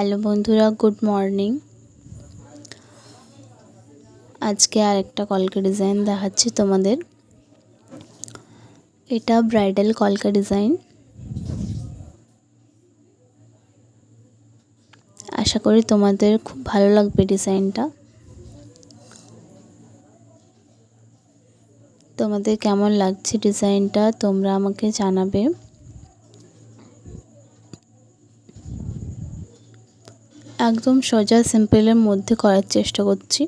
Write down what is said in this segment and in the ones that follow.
Hello বন্ধুরা, good morning. আজকে আর একটা কলকা ডিজাইন দেখাচ্ছি তোমাদের। এটা ব্রাইডাল কলকা ডিজাইন। আশা করি তোমাদের খুব ভালো লাগবে ডিজাইনটা। তোমাদের কেমন লাগছে ডিজাইনটা তোমরা আমাকে জানাবে। একদম সোজা সিম্পলের মধ্যে করার চেষ্টা করছি।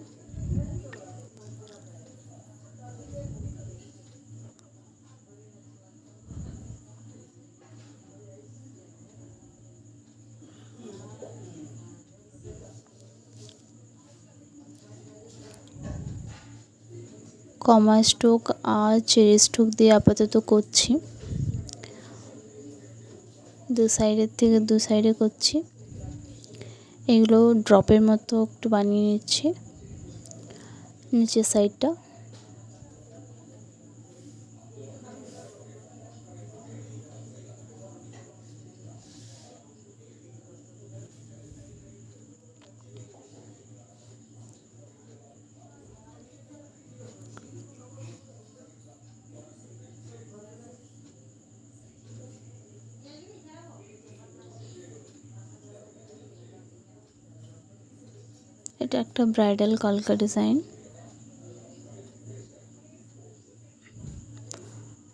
কমা স্টোক আর চেরি স্টোক দিয়ে আপাতত করছি। দু সাইডের থেকে দু সাইডে করছি। এগুলো ড্রপের মতো একটু বানিয়ে নিচ্ছি নিচের সাইডটা এটা একটা ব্রাইডাল কলকা ডিজাইন।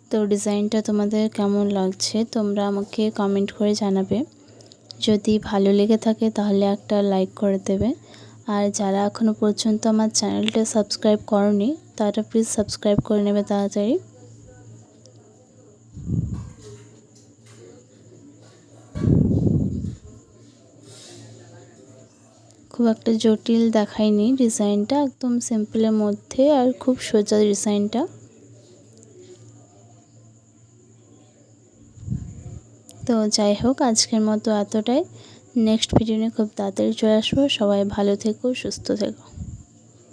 তো ডিজাইনটা তোমাদের কেমন লাগছে তোমরা আমাকে কমেন্ট করে জানাবে। যদি ভালো লেগে থাকে তাহলে একটা লাইক করে দেবে। আর যারা এখনও পর্যন্ত আমার চ্যানেলটা সাবস্ক্রাইব করনি, তারা প্লিজ সাবস্ক্রাইব করে নেবে তাড়াতাড়ি। খুব একটা জটিল দেখায়নি ডিজাইনটা, একদম সিম্পলের মধ্যে আর খুব সোজা ডিজাইনটা। তো যাই হোক, আজকের মতো এতটাই। নেক্সট ভিডিও নিয়ে খুব তাড়াতাড়ি চলে আসব। সবাই ভালো থেকো, সুস্থ থেকো।